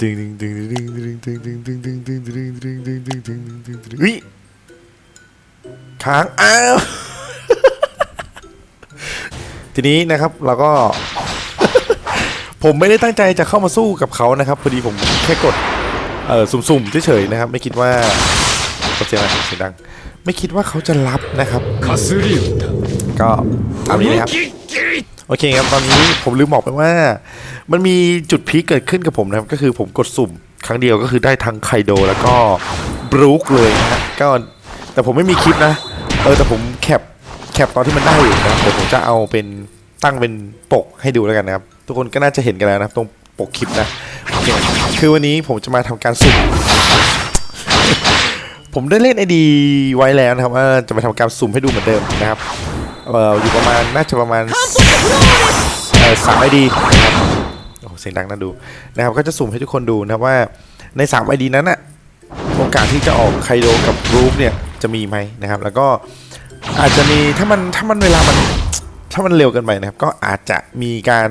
ดึงดึงดึงดึงดึงดึงดึงดึงดึงดึงดึงดึงดึงดึงดึงดึงดึงดึงวิ่งค้างอ้าว ทีนี้นะครับเราก็ ผมไม่ได้ตั้งใจจะเข้ามาสู้กับเขานะครับพอดีผมแค่กดเออสุ่มๆเฉยๆนะครับ ไม่คิดว่าเสียงอะไรเสียงดัง ไม่คิดว่าเขาจะรับนะครับก็เอานี้นะครับ โอเคครับตอนนี้ผมลืมบอกไปว่า มันมีจุดพีคเกิดขึ้นกับผมนะครับก็คือผมกดสุ่มครั้งเดียวก็คือได้ทั้งไคโดแล้วก็บรูคเลยนะฮะก็แต่ผมไม่มีคลิปนะ เออแต่ผมแคปแคปตอนที่มันได้อยู่นะครับเดี๋ยวผมจะเอาเป็นตั้งเป็นปกให้ดูแล้วกันนะครับ ทุกคนก็น่าจะเห็นกันแล้วนะครับตรงปกคลิปนะโอเคคือวันนี้ผมจะมาทำการสุ่มผมได้เล่นไอดีไว้แล้วนะครับว่าจะมาทำการสุ่มให้ดูเหมือนเดิมนะครับเอออยู่ประมาณน่าจะประมาณ สามไอดีนะครับโอ้เสียงดังน่าดูนะครับก็จะสุ่มให้ทุกคนดูนะครับว่าใน3 ID นั้นอะโอกาสที่จะออกไคโดกับรูฟเนี่ยจะมีไหมนะครับ แล้วก็อาจจะมีถ้ามันถ้ามันเวลามันถ้ามันเร็วกินไปนะครับ ก็อาจจะมีการ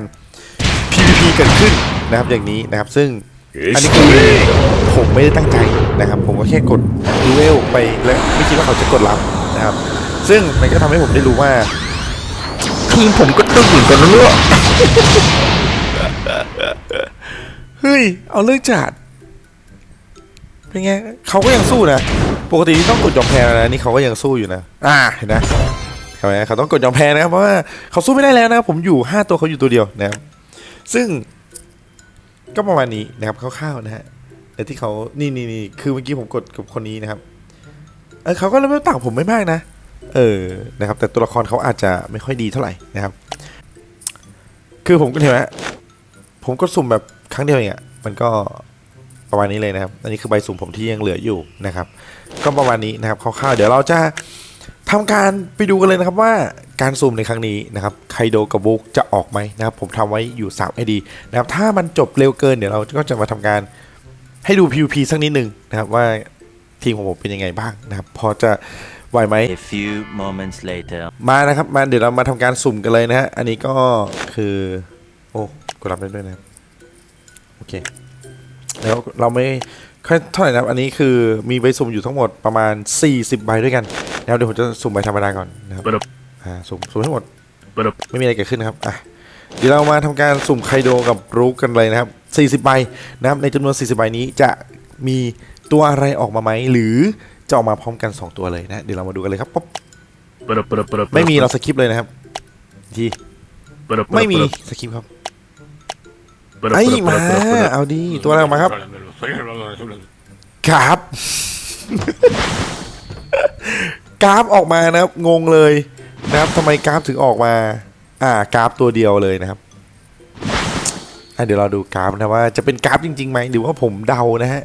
PVP เกิดขึ้นนะครับอย่างนี้นะครับ ซึ่งอันนี้คือผมไม่ได้ตั้งใจนะครับ ผมก็แค่กดดูเอลไปแล้วไม่คิดว่าเขาจะกดรับนะครับ ซึ่งมันก็ทำให้ผมได้รู้ว่า ทีมผมก็ตึงเหมือนกันนะเนี่ยเฮ้ย เอาเรื่องจัด เป็นไงเขาก็ยังสู้นะ ปกติที่ต้องกดยอมแพ้นะนี่เขาก็ยังสู้อยู่นะ อ่า เห็นนะเห็นไหมเขาต้องกดยอมแพ้นะครับเพราะว่าเขาสู้ไม่ได้แล้วนะครับผมอยู่ห้าตัวเขาอยู่ตัวเดียวนะครับซึ่งก็ประมาณนี้นะครับคร่าวๆนะฮะแต่ที่เขานี่นี่นี่คือเมื่อกี้ผมกดกับคนนี้นะครับเออเขาก็เลเวลต่างผมไม่มากนะ เออนะครับแต่ตัวละครเขาอาจจะไม่ค่อยดีเท่าไหร่นะครับ คือผมก็เห็นไหมผมก็สุ่มแบบครั้งเดียวเองอะมันก็ประมาณนี้เลยนะครับ อันนี้คือใบสุ่มผมที่ยังเหลืออยู่นะครับ ก็ประมาณนี้นะครับคร่าวๆเดี๋ยวเราจะทำการไปดูกันเลยนะครับว่าการสุ่มในครั้งนี้นะครับไคโดกับบุกจะออกไหมนะครับ ผมทำไว้อยู่3 ID นะครับถ้ามันจบเร็วเกินเดี๋ยวเราก็จะมาทำการให้ดู PVP สักนิดหนึ่งนะครับว่าทีมของผมเป็นยังไงบ้างนะครับ พอจะ ไหวไหม A few moments later. มานะครับมาเดี๋ยวเรามาทำการสุ่มกันเลยนะฮะ อันนี้ก็คือ โอ้กดรับได้ด้วยนะครับ โอเค แล้วเราไม่ค่อยเท่าไหร่นะครับ อันนี้คือมีใบสุ่มอยู่ทั้งหมดประมาณ 40 ใบด้วยกันแล้วเดี๋ยวผมจะสุ่มใบธรรมดาก่อนนะครับบรึบอ่าสุ่มสุ่มให้หมดบรึบไม่มีอะไรเกิดขึ้นนะครับอะเดี๋ยวเรามาทำการสุ่มไคโดกับรูกกันเลยนะครับ 40 ใบนะครับ ในจำนวน 40 ใบนี้จะมีตัวอะไรออกมาไหม หรือ จะออกมาพร้อมกัน 2 ตัวเลยนะ เดี๋ยวเรามาดูกันเลยครับป๊อปบรึบบรึบบรึบไม่มีเราสคิปเลยนะครับทีบรึบไม่มีบรึบสคริปต์ครับบรึบไอ้บรึบมาบรึบบรึบเอาดีตัวอะไรออกมาครับครับกราฟออกมานะครับงงเลยนะครับทำไมกราฟถึงออกมา อ่ากราฟตัวเดียวเลยนะครับอะเดี๋ยวเราดูกราฟนะว่าจะเป็นกราฟจริงๆไหมหรือว่าผมเดานะฮะ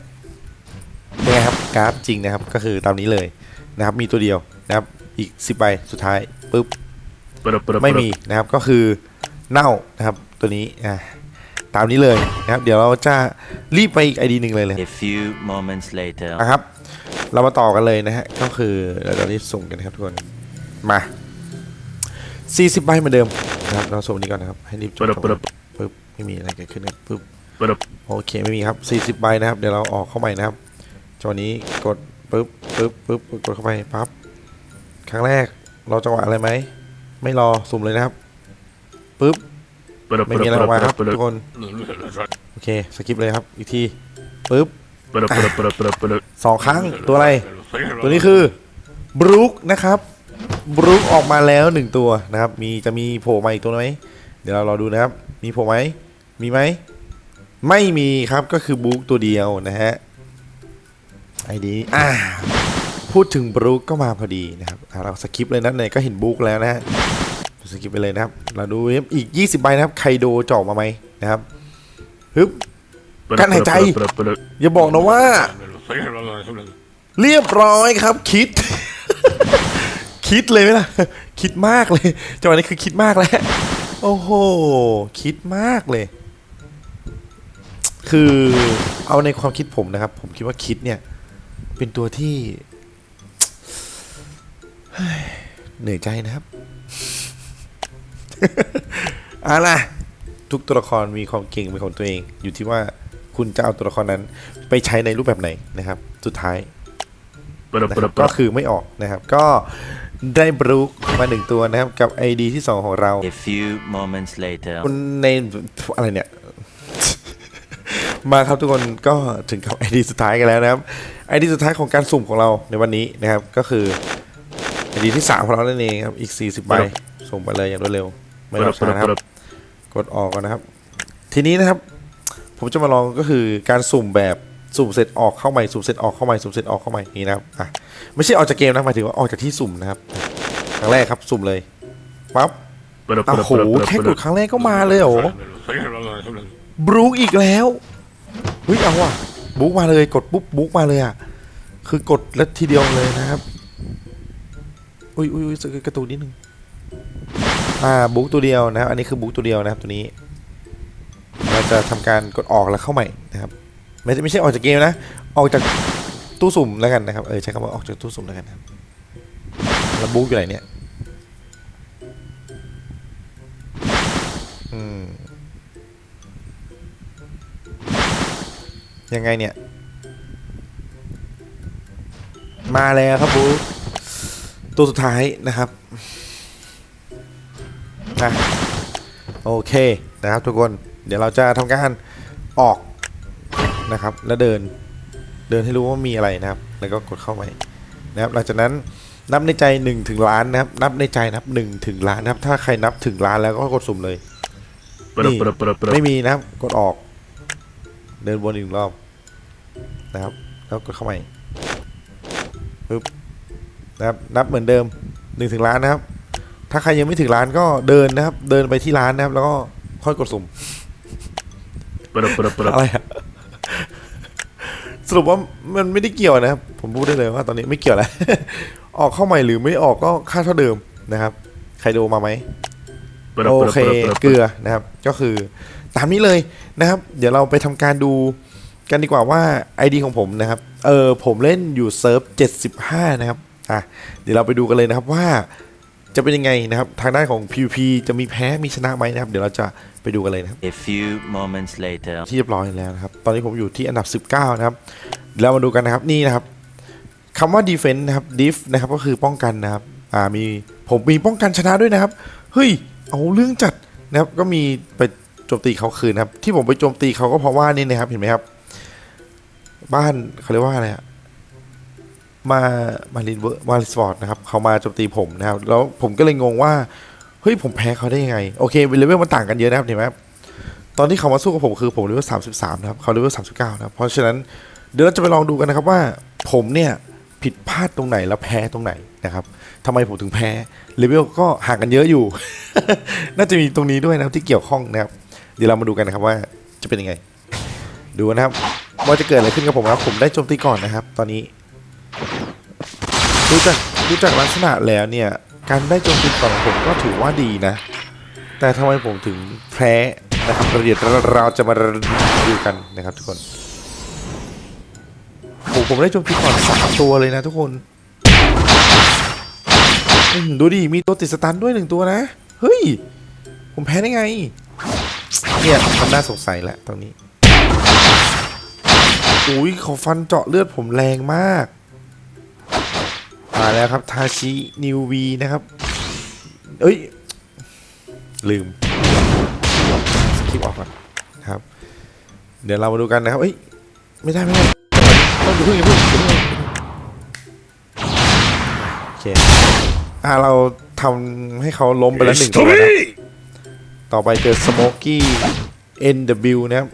นี่ไงครับ กราฟจริงนะครับก็คือตามนี้เลยนะครับมีตัวเดียวนะครับอีกสิบใบสุดท้ายปุ๊บบรึบบรึบไม่มีนะครับก็คือเน่านะครับตัวนี้อะตามนี้เลยนะครับเดี๋ยวเราจะรีบไปอีกไอดีหนึ่งเลยเลย A few moments later. นะครับ เรามาต่อกันเลยนะฮะก็คือเราจะรีบส่งกันนะครับทุกคนมา 40ใบเหมือนเดิมนะครับเราส่งนี้ก่อนนะครับให้รีบจบรึบบรึบปึ๊บไม่มีอะไรเกิดขึ้นครับปึ๊บบรึบโอเคไม่มีครับ 40ใบนะครับเดี๋ยวเราออกเข้าใหม่นะครับ จังหวะนี้กดปึ๊บปึ๊บปึ๊บกดเข้าไปปั๊บครั้งแรกรอจังหวะอะไรไหมไม่รอสุ่มเลยนะครับปึ๊บบรึบไม่มีอะไรออกมาครับบรึทุกคนโอเคสกิปเลยครับ อีกทีปึ๊บบรึบบรึบบรึบบรึบบรึบสองครั้งตัวอะไร ตัวนี้คือบรูคนะครับบรูคออกมาแล้วหนึ่งตัวนะครับ มีจะมีโผล่มาอีกตัวไหมเดี๋ยวเรารอดูนะครับ มีโผล่ไหมมีไหมไม่มีครับก็คือบรูคตัวเดียวนะฮะ ไอดีอ่าพูดถึงบรูคก็มาพอดีนะครับเราสกิปเลยนะไหนก็เห็นบรูคแล้วนะฮะสกิปไปเลยนะครับ เราดูอีก 20 ใบนะครับไคโดจะอมาไหมนะครับฮึบกั้นหายใจ อย่าบอกนะว่า เรียบร้อยครับ คิด คิดเลยไหมล่ะ คิดมากเลยจังหวะนี้คือคิดมากแล้ว โอ้โห คิดมากเลย คือเอาในความคิดผมนะครับ ผมคิดว่าคิดเนี่ย เป็นตัวที่เฮ้ยเหนื่อยใจนะครับเอาล่ะ ทุกตัวละครมีความเก่งเป็นของตัวเอง อยู่ที่ว่าคุณจะเอาตัวละครนั้นไปใช้ในรูปแบบไหนนะครับ สุดท้ายปะนะครับปะก็ปะคือไม่ออกนะครับ ก็ได้บรูคมาหนึ่งตัวนะครับ กับ ID ที่ 2 ของเรา A few moments later. คุณในอะไรเนี่ย มาครับทุกคนก็ถึงกับ ID สุดท้ายกันแล้วนะครับ ID สุดท้ายของการสุ่มของเราในวันนี้นะครับก็คือ ID ที่3ของเรานั่นเองครับอีก 40ใบส่งไปเลยอย่างรวดเร็วไม่รอปะช้าปะนะครับปะกดออกก่อนนะครับ ทีนี้นะครับ ผมจะมาลองก็คือการสุ่มแบบสุ่มเสร็จออกเข้าใหม่สุ่มเสร็จออกเข้าใหม่สุ่มเสร็จออกเข้าใหม่อย่างนี้นะครับอะไม่ใช่ออกจากเกมนะหมายถึงว่าออกจากที่สุ่มนะครับครั้งแรกครับสุ่มเลยปั๊บปะปะอ้าวปะโหปะปะแค่กดครั้งแรกก็มาเลยเหรอบรูคอีกแล้วเฮ้ยเอาว่ะ บุ๊กมาเลยกดปุ๊บบุ๊กมาเลยอะคือกดแล้วทีเดียวเลยนะครับ อุ้ยอุ้ยอุ้ยกระตูนนิดนึงอ่าบุ๊กตัวเดียวนะครับ อันนี้คือบุ๊กตัวเดียวนะครับตัวนี้ เราจะทำการกดออกแล้วเข้าใหม่นะครับ ไม่ใช่ไม่ใช่ออกจากเกมนะ ออกจากตู้สุ่มแล้วกันนะครับ เออใช้คำว่าออกจากตู้สุ่มแล้วกันครับแล้วบุ๊กอยู่ไหนเนี่ย อืม ยังไงเนี่ย มาแล้วครับบุ๊กตัวสุดท้ายนะครับนะโอเคนะครับทุกคน เดี๋ยวเราจะทำการออกนะครับ แล้วเดิน เดินให้รู้ว่ามีอะไรนะครับ แล้วก็กดเข้าไปนะครับ หลังจากนั้นนับในใจ1ถึงล้านนะครับ นับในใจนับ1ถึงล้านนะครับ ถ้าใครนับถึงล้านแล้วก็กดสุ่มเลยปะปะปะปะไม่มีนะครับ กดออก เดินวนอีกหนึ่งรอบ นะครับ แล้วกดเข้าใหม่ปึ๊บนะครับนับเหมือนเดิมหนึ่งถึงล้านนะครับ ถ้าใครยังไม่ถึงล้านก็เดินนะครับ เดินไปที่ร้านนะครับ แล้วก็ค่อยกดสุ่มปะปะปะอะไรอะสรุปว่ามันไม่ได้เกี่ยวนะครับ ผมพูดได้เลยว่าตอนนี้ไม่เกี่ยวแล้วออกเข้าใหม่หรือไม่ออกก็ค่าเท่าเดิมนะครับ ใครดูมาไหมปะโอปะเคปะเกลือนะครับ ก็คือตามนี้เลยนะครับ เดี๋ยวเราไปทำการดู กันดีกว่าว่า ID ของผมนะครับ เออผมเล่นอยู่เซิร์ฟ 75 นะครับ อะ เดี๋ยวเราไปดูกันเลยนะครับว่าจะเป็นยังไงนะครับ ทางด้านของ PVP จะมีแพ้มีชนะไหมนะครับ เดี๋ยวเราจะไปดูกันเลยนะครับ A few moments later. ที่เรียบร้อยแล้วนะครับ ตอนนี้ผมอยู่ที่อันดับ 19 นะครับเดี๋ยวเรามาดูกันนะครับนี่นะครับคำว่า defense นะครับ def นะครับก็คือป้องกันนะครับ อ่ามีผมมีป้องกันชนะด้วยนะครับ เฮ้ย เอาเรื่องจัดนะครับก็มีไปโจมตีเขาคืนนะครับ ที่ผมไปโจมตีเขาก็เพราะว่านี่นะครับเห็นไหมครับ บ้านเขาเรียกว่าอะไรอะมามารินเวอร์มาริสปอร์ตนะครับเขามาโจมตีผมนะครับ แล้วผมก็เลยงงว่า เฮ้ย ผมแพ้เขาได้ยังไง โอเคเลเวลมันต่างกันเยอะนะครับเห็นไหมครับตอนที่เขามาสู้กับผมคือผมเลเวลสามสิบสามนะครับเขาเลเวลสามสิบเก้านะเพราะฉะนั้นเดี๋ยวเราจะไปลองดูกันนะครับว่าผมเนี่ยผิดพลาดตรงไหนแล้วแพ้ตรงไหนนะครับทำไมผมถึงแพ้เลเวลก็ห่างกันเยอะอยู่ น่าจะมีตรงนี้ด้วยนะที่เกี่ยวข้องนะครับ เดี๋ยวเรามาดูกันนะครับว่าจะเป็นยังไง ดูนะครับ ว่าจะเกิดอะไรขึ้นกับผมครับผมได้โจมตีก่อนนะครับ ตอนนี้ ดูจากดูจากลักษณะแล้วเนี่ย การได้โจมตีก่อนของผมก็ถือว่าดีนะ แต่ทำไมผมถึงแพ้นะครับประเดี๋ยวเราจะมาดูกันนะครับทุกคนโอ้ผมได้โจมตีก่อนสามตัวเลยนะทุกคนดูดิมีตัวติดสตันด้วยหนึ่งตัวนะ เฮ้ย ผมแพ้ได้ไง เนี่ยมันน่าสงสัยแหละตรงนี้ อุ้ยเขาฟันเจาะเลือดผมแรงมาก มาแล้วครับทาชินิววีนะครับ เอ้ย ลืมสคริปต์ออกก่อนนะครับ เดี๋ยวเรามาดูกันนะครับ เอ้ย ไม่ได้ไม่ได้ต้องดูเพิ่งอย่าเพิ่งอย่าเพิ่งโอเคอ่าเราทำให้เขาล้มไปแล้วหนึ่งตัวนะครับต่อไปเจอ Smoky NW นะครับ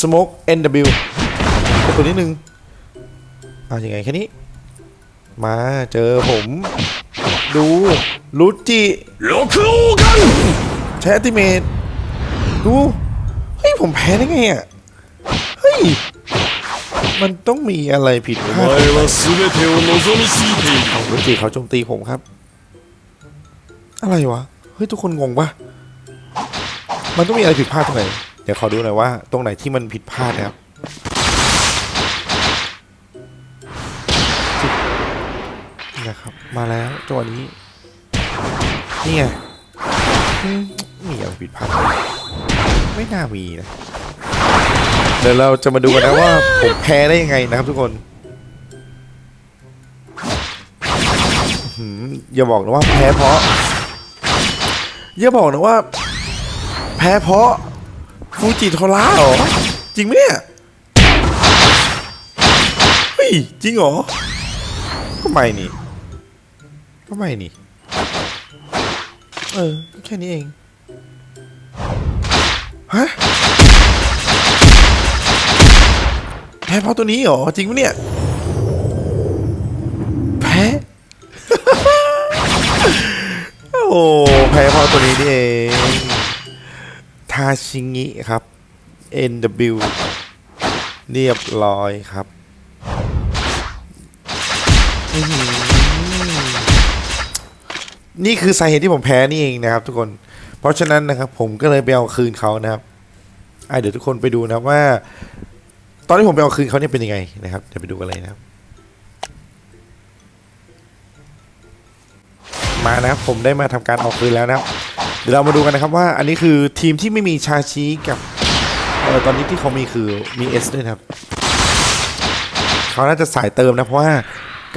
Smoke NW ตัวตูนิดนึงอาอย่างไงแค่นี้ มาเจอผม ดูลุจิลูคูกันใช้อัติเมตดู เฮ้ย ผมแพ้ได้ไงอะ เฮ้ย มันต้องมีอะไรผิดพลาดลุจิเขาโจมตีผมครับ อะไรวะ เฮ้ย ทุกคนงงปะมันต้องมีอะไรผิดพลาดตรงไหน เดี๋ยวขอดูหน่อยว่า ตรงไหนที่มันผิดพลาดนะครับ นะครับ มาแล้วจัวนี้นี่ไงมีอะไรผิดพลาดไม่น่ามีนะ เดี๋ยวเราจะมาดูกันนะว่าผมแพ้ได้ยังไงนะครับทุกคนอย่าบอกนะว่าแพ้เพราะ อย่าบอกนะว่า แพ้เพราะฟูจิโทระเหรอ จริงไหมเนี่ยเฮ้ยจริงเหรอก็ไม่นี่ ก็ไม่นี่ เออ แค่นี้เอง ฮะแพ้เพราะตัวนี้เหรอ จริงปะเนี่ย แพ้ โอ้ แพ้เพราะตัวนี้นี่เองทาชิงิครับ NW เรียบร้อยครับ อื นี่คือสาเหตุที่ผมแพ้นี่เองนะครับ ทุกคน เพราะฉะนั้นนะครับ ผมก็เลยไปเอาคืนเขานะครับอะเดี๋ยวทุกคนไปดูนะครับว่า ตอนที่ผมไปเอาคืนเขาเนี่ยเป็นยังไงนะครับเดี๋ยวไปดูกันเลยนะครับ มานะครับผมได้มาทำการเอาคืนแล้วนะครับเดี๋ยวเรามาดูกันนะครับว่า อันนี้คือทีมที่ไม่มีชาชีกับเออตอนนี้ที่เขามีคือมีเอสด้วยนะครับ เขาน่าจะสายเติมนะเพราะว่า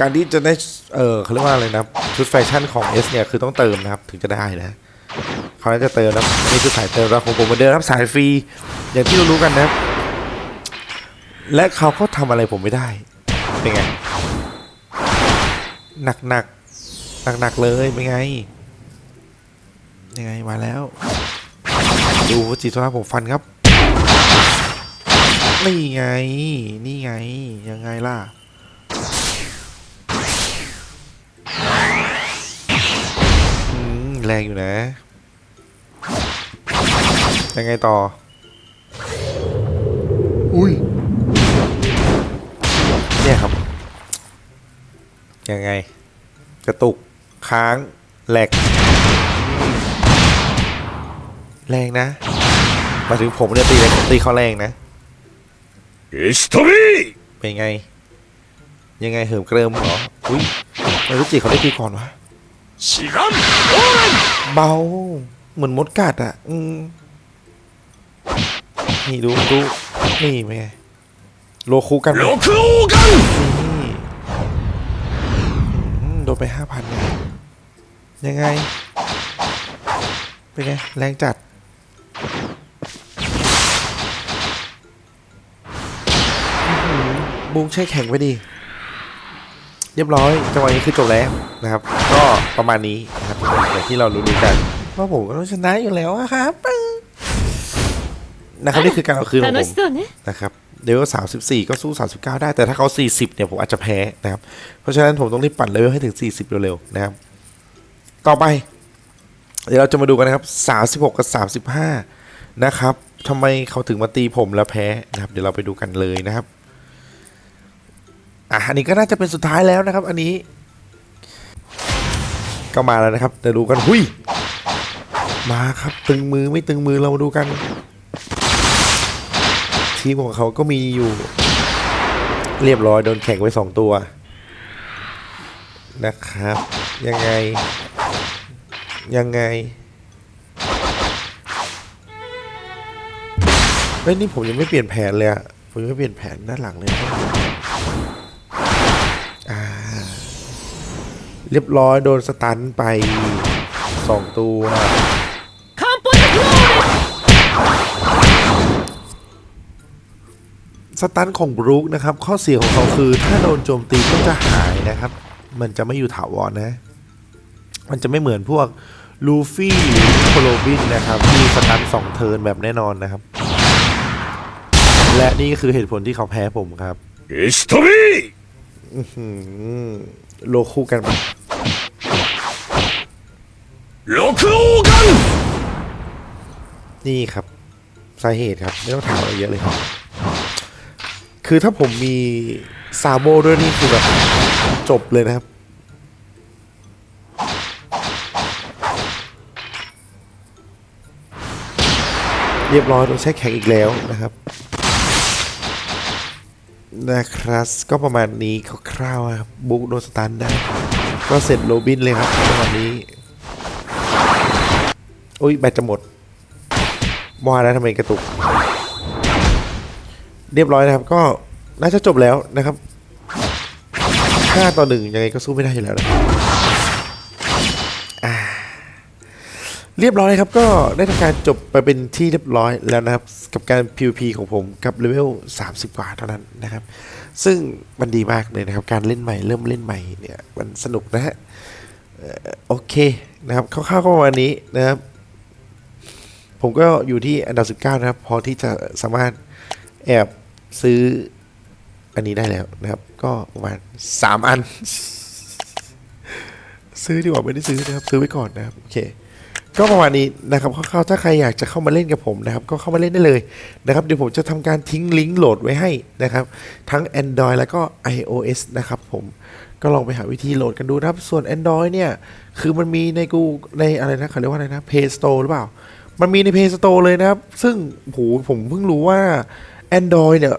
การที่จะได้ เออเขาเรียกว่าอะไรนะ ชุดแฟชั่นของ S เนี่ย คือต้องเติมนะครับ ถึงจะได้นะเขาน่าจะเติมนะนี่คือสายเติมแล้วของผมเหมือนเดิมครับสายฟรี อย่างที่เรารู้กันนะครับ และเขาก็ทำอะไรผมไม่ได้ เป็นไง หนักหนักหนักหนักเลยเป็นไง ยังไงมาแล้ว ดูจิตวิทยาผมฟันครับ นี่ไง นี่ไง ยังไงล่ะ แรงอยู่นะ ยังไงต่อ อุ้ยเนี่ยครับ ยังไง กระตุก ค้าง แหลก แรงนะ มาถึงผมเนี่ยตีแรงตีเขาแรงนะเอสตอรี่เป็นไง ยังไงเหิมเกริมเหรอ อุ้ยไม่รู้จิเขาได้ทีก่อนวะ ชิรันโอเรนเบา เหมือนมดกัดอะ อืนี่ดูดูนี่ไงโลคูกันโลคูกันนี่โดนไปห้าพันเนี่ยยังไง เป็นไง แรงจัด บุ้งใช้แข็งไปดิ เรียบร้อยจังหวะนี้คือจบแล้วนะครับ ก็ประมาณนี้นะครับอย่างที่เรารู้ๆกันว่าผมก็ชนะอยู่แล้วครับนะครับนี่คือการเอาคืนของผมนะครับเดี๋ยวสามสิบสี่ก็สู้สามสิบเก้าได้ แต่ถ้าเขาสี่สิบเนี่ยผมอาจจะแพ้นะครับ เพราะฉะนั้นผมต้องรีบปั่นเลเวลให้ถึงสี่สิบเร็วๆนะครับ ต่อไป เดี๋ยวเราจะมาดูกันนะครับสามสิบหกกับสามสิบห้านะครับทำไมเขาถึงมาตีผมแล้วแพ้นะครับ เดี๋ยวเราไปดูกันเลยนะครับ อะอันนี้ก็น่าจะเป็นสุดท้ายแล้วนะครับ อันนี้ ก็มาแล้วนะครับเดี๋ยวดูกันหุยมาครับ ตึงมือไม่ตึงมือเรามาดูกัน ทีมของเขาก็มีอยู่ เรียบร้อยโดนแข่งไว้สองตัว นะครับ ยังไง ยังไงเฮ้ยนี่ผมยังไม่เปลี่ยนแผนเลยอะผมยังไม่เปลี่ยนแผนด้านหลังเลย เรียบร้อยโดนสตันไปสองตัวสตันของบรูคนะครับ ข้อเสียของเขาคือถ้าโดนโจมตีก็จะหายนะครับ มันจะไม่อยู่ถาวรนะ มันจะไม่เหมือนพวกลูฟี่หรือโคโลบินนะครับที่สตันสองเทิร์นแบบแน่นอนนะครับ และนี่คือเหตุผลที่เขาแพ้ผมครับอิสตบี โลคู่กันปะโลคู่กัน นี่ครับ สาเหตุครับ ไม่ต้องถามอะไรเยอะเลยครับ คือถ้าผมมีซาโบด้วยนี่คือแบบจบเลยนะครับเรียบร้อยต้องใช้แข็งอีกแล้วนะครับ นะครับ ก็ประมาณนี้คร่าวๆครับบุ๊กโดนสตันได้ก็เสร็จโรบินเลยครับประมาณนี้อุ้ยแบตจะหมดว่าแล้วทำไมกระตุก เรียบร้อยนะครับ ก็น่าจะจบแล้วนะครับห้าต่อหนึ่งยังไงก็สู้ไม่ได้อยู่แล้วนะอ่า เรียบร้อยครับก็ได้ทำการจบไปเป็นที่เรียบร้อยแล้วนะครับ กับการ PVP ของผมกับเลเวล 30 กว่าเท่านั้นนะครับ ซึ่งมันดีมากเลยนะครับ การเล่นใหม่เริ่มเล่นใหม่เนี่ยมันสนุกนะฮะโอเคนะครับคร่าวๆก็ประมาณนี้นะครับ ผมก็อยู่ที่อันดับ 19 นะครับ พอที่จะสามารถแอบซื้ออันนี้ได้แล้วนะครับ ก็ประมาณ 3 อัน ซื้อดีกว่าไม่ได้ซื้อนะครับ ซื้อไว้ก่อนนะครับ โอเค ก็ประมาณนี้นะครับคร่าวๆถ้าใครอยากจะเข้ามาเล่นกับผมนะครับ ก็เข้ามาเล่นได้เลยนะครับเดี๋ยวผมจะทำการทิ้งลิงก์โหลดไว้ให้นะครับ ทั้ง Android แล้วก็ iOS นะครับผมก็ลองไปหาวิธีโหลดกันดูนะครับ ส่วน Android เนี่ย คือมันมีในกูในอะไรนะเขาเรียกว่าอะไรนะ Play Store หรือเปล่า มันมีใน Play Store เลยนะครับ ซึ่งโหผมเพิ่งรู้ว่า Android เนี่ย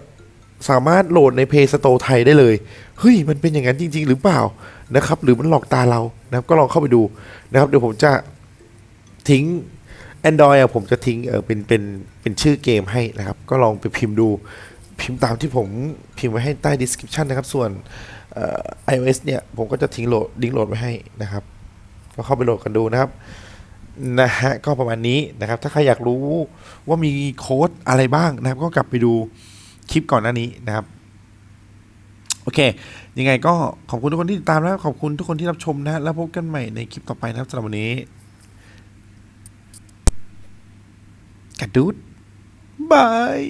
สามารถโหลดใน Play Store ไทยได้เลย เฮ้ย มันเป็นอย่างนั้นจริง ๆ หรือเปล่านะครับ หรือมันหลอกตาเรานะครับ ก็ลองเข้าไปดูนะครับ เดี๋ยวผมจะ ทิ้ง Android อะผมจะทิ้งเออเป็นเป็นเป็นชื่อเกมให้นะครับ ก็ลองไปพิมพ์ดูพิมพ์ตามที่ผมพิมพ์ไว้ให้ใต้ description นะครับ ส่วนเอ่อ iOS เนี่ยผมก็จะทิ้งโหลดลิงก์โหลดไว้ให้นะครับ ก็เข้าไปโหลดกันดูนะครับนะฮะก็ประมาณนี้นะครับ ถ้าใครอยากรู้ว่ามีโค้ดอะไรบ้างนะครับ ก็กลับไปดูคลิปก่อนหน้านี้นะครับโอเค ยังไงก็ขอบคุณทุกคนที่ติดตามแล้วขอบคุณทุกคนที่รับชมนะ แล้วพบกันใหม่ในคลิปต่อไปนะครับสำหรับวันนี้ กัดดูดบาย